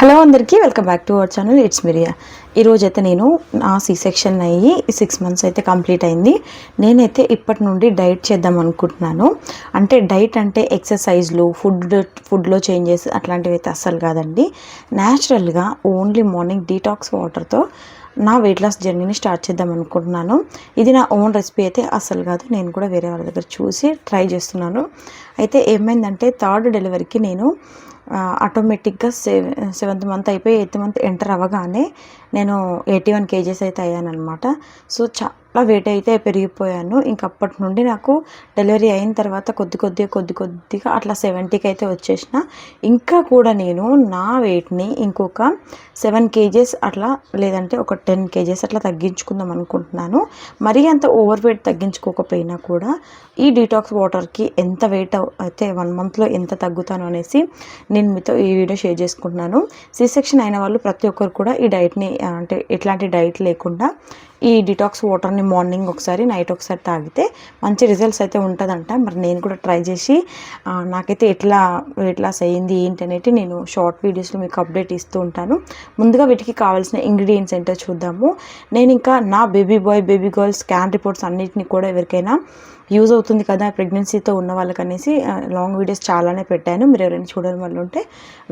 Hello అందరికీ welcome back to our channel. It's Miriya ఈరోజు అయితే నేను నా సి సెక్షన్ అయ్యి సిక్స్ మంత్స్ అయితే కంప్లీట్ అయింది. నేనైతే ఇప్పటి నుండి డైట్ చేద్దాం అనుకుంటున్నాను. అంటే డైట్ అంటే ఎక్సర్సైజ్లు ఫుడ్ ఫుడ్లో చేంజెస్ అట్లాంటివి అయితే అస్సలు కాదండి. న్యాచురల్గా ఓన్లీ మార్నింగ్ డీటాక్స్ వాటర్తో నా వెయిట్ లాస్ జర్నీని స్టార్ట్ చేద్దాం అనుకుంటున్నాను. ఇది నా ఓన్ రెసిపీ అయితే అస్సలు కాదు. నేను కూడా వేరే వాళ్ళ దగ్గర చూసి ట్రై చేస్తున్నాను. అయితే ఏమైందంటే థర్డ్ డెలివరీకి నేను ఆటోమేటిక్గా సెవె సెవెంత్ మంత్ అయిపోయి ఎయిత్ మంత్ ఎంటర్ అవ్వగానే నేను ఎయిటీ వన్ కేజెస్ అయితే అయ్యాను అనమాట సో అట్లా వెయిట్ అయితే పెరిగిపోయాను. ఇంకప్పటి నుండి నాకు డెలివరీ అయిన తర్వాత కొద్ది కొద్దిగా కొద్ది కొద్దిగా అట్లా సెవెంటీకి అయితే వచ్చేసిన. ఇంకా కూడా నేను నా వెయిట్ని ఇంకొక సెవెన్ కేజెస్ అట్లా లేదంటే ఒక టెన్ కేజెస్ అట్లా తగ్గించుకుందాం అనుకుంటున్నాను. మరీ అంత ఓవర్ వెయిట్ తగ్గించుకోకపోయినా కూడా ఈ డీటాక్స్ వాటర్కి ఎంత వెయిట్ అయితే వన్ మంత్లో ఎంత తగ్గుతాను అనేసి నేను మీతో ఈ వీడియో షేర్ చేసుకుంటున్నాను. సి సెక్షన్ అయిన వాళ్ళు ప్రతి ఒక్కరు కూడా ఈ డైట్ని అంటే ఎట్లాంటి డైట్ లేకుండా ఈ డిటాక్స్ వాటర్ని మార్నింగ్ ఒకసారి నైట్ ఒకసారి తాగితే మంచి రిజల్ట్స్ అయితే ఉంటుందంట. మరి నేను కూడా ట్రై చేసి నాకైతే ఎట్లా వెయిట్ లాస్ అయ్యింది ఏంటి అనేది నేను షార్ట్ వీడియోస్లో మీకు అప్డేట్ ఇస్తూ ఉంటాను. ముందుగా వీటికి కావాల్సిన ఇంగ్రీడియంట్స్ ఏంటో చూద్దాము. నేను ఇంకా నా baby boy baby girl scan reports అన్నిటిని కూడా ఎవరికైనా యూజ్ అవుతుంది కదా ప్రెగ్నెన్సీతో ఉన్న వాళ్ళకి అనేసి లాంగ్ వీడియోస్ చాలానే పెట్టాను. మీరు ఎవరైనా చూడడం వల్ల ఉంటే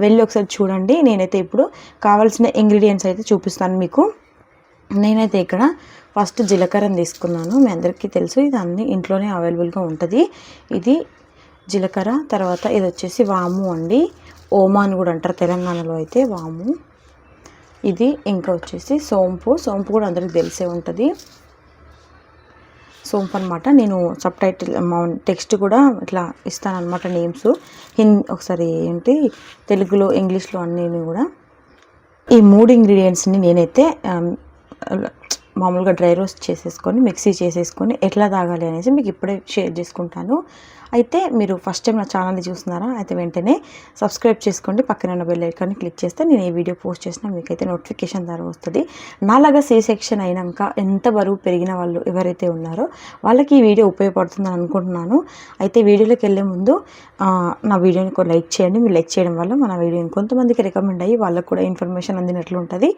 వెళ్ళి ఒకసారి చూడండి. నేనైతే ఇప్పుడు కావాల్సిన ఇంగ్రీడియంట్స్ అయితే చూపిస్తాను మీకు. నేనైతే ఇక్కడ ఫస్ట్ జీలకర్రని తీసుకున్నాను. మీ అందరికీ తెలుసు ఇది అన్ని ఇంట్లోనే అవైలబుల్గా ఉంటుంది. ఇది జీలకర్ర తర్వాత ఇది వచ్చేసి వాము అండి. ఓమా అని కూడా అంటారు తెలంగాణలో అయితే వాము. ఇది ఇంకా వచ్చేసి సోంపు. సోంపు కూడా అందరికి తెలిసే ఉంటుంది. సోంపు అనమాట నేను సబ్ టైటిల్ టెక్స్ట్ కూడా ఇట్లా ఇస్తాను అనమాట నేమ్స్. హిందీ ఒకసారి ఏంటి తెలుగులో ఇంగ్లీష్లో అన్నీ కూడా. ఈ మూడు ఇంగ్రీడియంట్స్ని నేనైతే మామూలుగా డ్రై రోస్ట్ చేసేసుకొని మిక్సీ చేసేసుకొని ఎట్లా తాగాలి అనేసి మీకు ఇప్పుడే షేర్ చేసుకుంటాను. అయితే మీరు ఫస్ట్ టైం నా ఛానల్ని చూస్తున్నారా అయితే వెంటనే సబ్స్క్రైబ్ చేసుకోండి. పక్కన ఉన్న బెల్ ఐకాన్ని క్లిక్ చేస్తే నేను ఈ వీడియో పోస్ట్ చేసినా మీకైతే నోటిఫికేషన్ ద్వారా వస్తుంది. నాలాగా సే సెక్షన్ అయినాక ఎంత బరువు పెరిగిన వాళ్ళు ఎవరైతే ఉన్నారో వాళ్ళకి ఈ వీడియో ఉపయోగపడుతుందని అనుకుంటున్నాను. అయితే వీడియోలోకి వెళ్ళే ముందు నా వీడియోని ఒక లైక్ చేయండి. మీరు లైక్ చేయడం వల్ల మన వీడియో ఇంకొంతమందికి రికమెండ్ అయ్యి వాళ్ళకు కూడా ఇన్ఫర్మేషన్ అందినట్లు ఉంటుంది.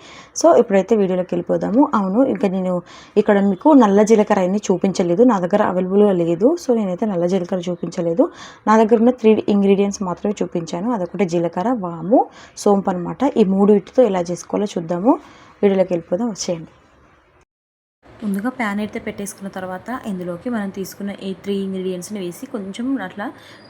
సో ఇప్పుడైతే వీడియోలోకి వెళ్ళిపోదాము. అవును ఇంకా నేను ఇక్కడ మీకు నల్ల జీలకర్ర అన్ని చూపించలేదు. నా దగ్గర అవైలబుల్గా లేదు. సో నేనైతే నల్ల జీలకర్ర చూపించలేదు. నా దగ్గర ఉన్న త్రీ ఇంగ్రీడియంట్స్ మాత్రమే చూపించాను. అదొకటి జీలకర్ర వాము సోంపు అనమాట ఈ మూడు వీటితో ఎలా చేసుకోవాలో చూద్దాము. వీడియోలోకి వెళ్ళిపోదాం. వచ్చేయండి. ముందుగా ప్యాన్ అయితే పెట్టేసుకున్న తర్వాత ఇందులోకి మనం తీసుకున్న ఈ త్రీ ఇంగ్రీడియంట్స్ని వేసి కొంచెం అట్లా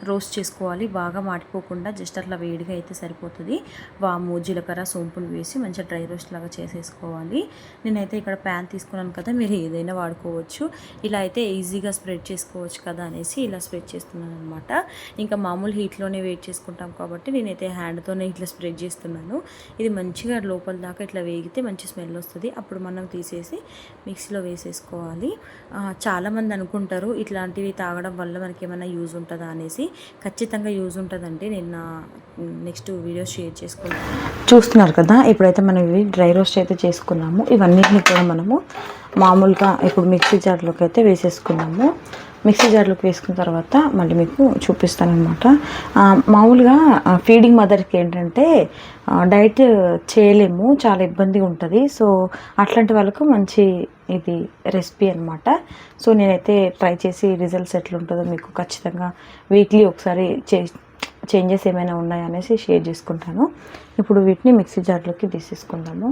రోస్ట్ చేసుకోవాలి. బాగా మాడిపోకుండా జస్ట్ అట్లా వేడిగా అయితే సరిపోతుంది. వాము జీలకర్ర సోంపుని వేసి మంచిగా డ్రై రోస్ట్ లాగా చేసేసుకోవాలి. నేనైతే ఇక్కడ ప్యాన్ తీసుకున్నాను కదా మీరు ఏదైనా వాడుకోవచ్చు. ఇలా అయితే ఈజీగా స్ప్రెడ్ చేసుకోవచ్చు కదా అనేసి ఇలా స్ప్రెడ్ చేస్తున్నాను అనమాట ఇంకా మామూలు హీట్లోనే వెయిట్ చేసుకుంటాం కాబట్టి నేనైతే హ్యాండ్తోనే ఇట్లా స్ప్రెడ్ చేస్తున్నాను. ఇది మంచిగా లోపల దాకా ఇట్లా వేగితే మంచి స్మెల్ వస్తుంది. అప్పుడు మనం తీసేసి మిక్సీలో వేసేసుకోవాలి. చాలామంది అనుకుంటారు ఇట్లాంటివి తాగడం వల్ల మనకి ఏమైనా యూజ్ ఉంటుందా అనేసి. ఖచ్చితంగా యూజ్ ఉంటుందంటే నేను నా నెక్స్ట్ వీడియో షేర్ చేసుకుంటాను. చూస్తున్నారు కదా ఇప్పుడైతే మనం ఇవి డ్రై రోస్ట్ అయితే చేసుకున్నాము. ఇవన్నిటిని కూడా మనము మామూలుగా ఇప్పుడు మిక్సీ జార్లోకి అయితే వేసేసుకున్నాము. మిక్సీ జార్లోకి వేసుకున్న తర్వాత మళ్ళీ మీకు చూపిస్తాను అనమాట మామూలుగా ఫీడింగ్ మదర్కి ఏంటంటే డైట్ చేయలేము చాలా ఇబ్బందిగా ఉంటుంది. సో అట్లాంటి వాళ్ళకు మంచి ఇది రెసిపీ అనమాట సో నేనైతే ట్రై చేసి రిజల్ట్స్ ఎట్లుంటుందో మీకు ఖచ్చితంగా వీక్లీ ఒకసారి చే చేంజెస్ ఏమైనా ఉన్నాయా అనేసి షేర్ చేసుకుంటాను. ఇప్పుడు వీటిని మిక్సీ జార్లోకి తీసేసుకుందాము.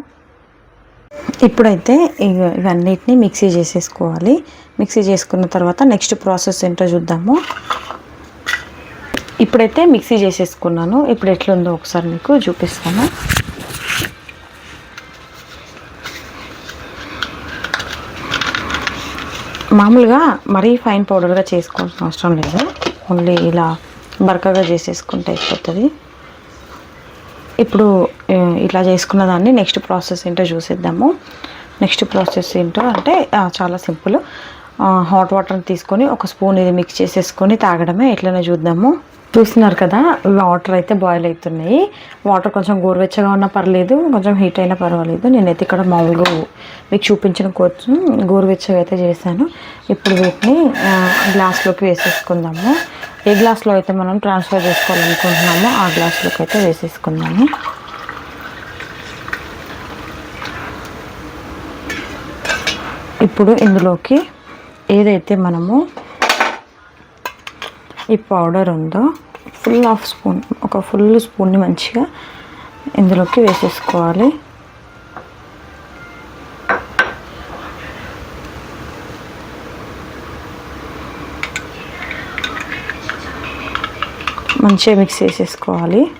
ఇప్పుడైతే ఇవ- ఇవన్నిటిని మిక్సీ చేసేసుకోవాలి. మిక్సీ చేసుకున్న తర్వాత నెక్స్ట్ ప్రాసెస్ ఏంటో చూద్దాము. ఇప్పుడైతే మిక్సీ చేసేసుకున్నాను. ఇప్పుడు ఎట్లుందో ఒకసారి మీకు చూపిస్తాను. మామూలుగా మరీ ఫైన్ పౌడర్గా చేసుకోవాల్సిన అవసరం లేదు. ఓన్లీ ఇలా బరకగా చేసేసుకుంటే అయిపోతుంది. ఇప్పుడు ఇట్లా చేసుకున్న దాన్ని నెక్స్ట్ ప్రాసెస్ ఏంటో చూసేద్దాము. నెక్స్ట్ ప్రాసెస్ ఏంటో అంటే చాలా సింపుల్. హాట్ వాటర్ని తీసుకొని ఒక స్పూన్ ఇది మిక్స్ చేసేసుకొని తాగడమే ఎట్లనే చూద్దాము. చూస్తున్నారు కదా వాటర్ అయితే బాయిల్ అవుతున్నాయి. వాటర్ కొంచెం గోరువెచ్చగా ఉన్నా పర్లేదు కొంచెం హీట్ అయినా పర్వాలేదు. నేనైతే ఇక్కడ మామూలుగా మీకు చూపించిన కోసం గోరువెచ్చగా అయితే చేశాను. ఇప్పుడు వీటిని గ్లాస్లోకి వేసేసుకుందాము. ఏ గ్లాస్లో అయితే మనం ట్రాన్స్ఫర్ చేసుకోవాలనుకుంటున్నామో ఆ గ్లాస్లోకి అయితే వేసేసుకుందాము. ఇప్పుడు ఇందులోకి ఏదైతే మనము ఈ పౌడర్ ఉందో ఫుల్ హాఫ్ స్పూన్ ఒక ఫుల్ స్పూన్ని మంచిగా ఇందులోకి వేసేసుకోవాలి. మంచిగా మిక్స్ చేసేసుకోవాలి.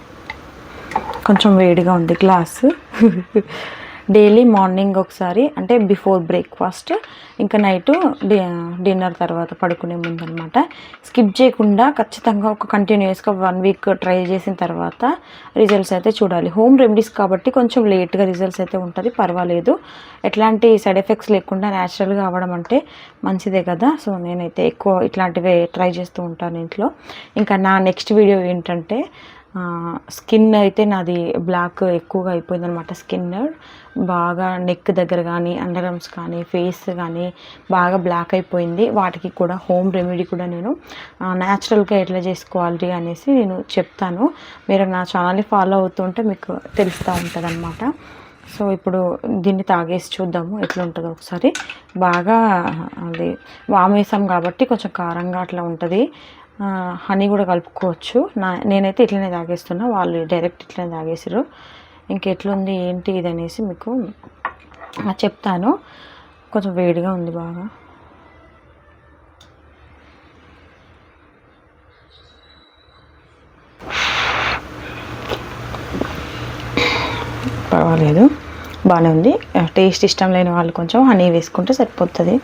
కొంచెం వేడిగా ఉంది గ్లాసు. డైలీ మార్నింగ్ ఒకసారి అంటే బిఫోర్ బ్రేక్ఫాస్ట్ ఇంకా నైట్ డిన్నర్ తర్వాత పడుకునే ముందు అనమాట స్కిప్ చేయకుండా ఖచ్చితంగా ఒక కంటిన్యూస్గా వన్ వీక్ ట్రై చేసిన తర్వాత రిజల్ట్స్ అయితే చూడాలి. హోమ్ రెమెడీస్ కాబట్టి కొంచెం లేట్గా రిజల్ట్స్ అయితే ఉంటుంది పర్వాలేదు. ఎట్లాంటి సైడ్ ఎఫెక్ట్స్ లేకుండా న్యాచురల్గా అవ్వడం అంటే మంచిదే కదా. సో నేనైతే ఎక్కువ ఇట్లాంటివే ట్రై చేస్తూ ఉంటాను ఇంట్లో. ఇంకా నా నెక్స్ట్ వీడియో ఏంటంటే స్కిన్ అయితే నాది బ్లాక్ ఎక్కువగా అయిపోయింది అనమాట స్కిన్. బాగా నెక్ దగ్గర కానీ అండర్ ఆర్మ్స్ కానీ ఫేస్ కానీ బాగా బ్లాక్ అయిపోయింది. వాటికి కూడా హోమ్ రెమెడీ కూడా నేను న్యాచురల్గా ఎట్లా చేసుకోవాలి అనేసి నేను చెప్తాను. మీరు నా ఛానల్ని ఫాలో అవుతుంటే మీకు తెలుస్తూ ఉంటుంది అనమాట సో ఇప్పుడు దీన్ని తాగేసి చూద్దాము ఎట్లా ఉంటుందో ఒకసారి. బాగా అది వామేసాం కాబట్టి కొంచెం కారంగా అట్లా ఉంటుంది. హనీ కూడా కలుపుకోవచ్చు. నా నేనైతే ఇట్లనే తాగేస్తున్నా. వాళ్ళు డైరెక్ట్ ఇట్లనే తాగేసారు ఇంకెట్లుంది ఏంటి ఇది అనేసి మీకు చెప్తాను. కొంచెం వేడిగా ఉంది బాగా. పర్వాలేదు. బాగానే ఉంది. టేస్ట్ ఇష్టం లేని వాళ్ళు కొంచెం హనీ వేసుకుంటే సరిపోతుంది.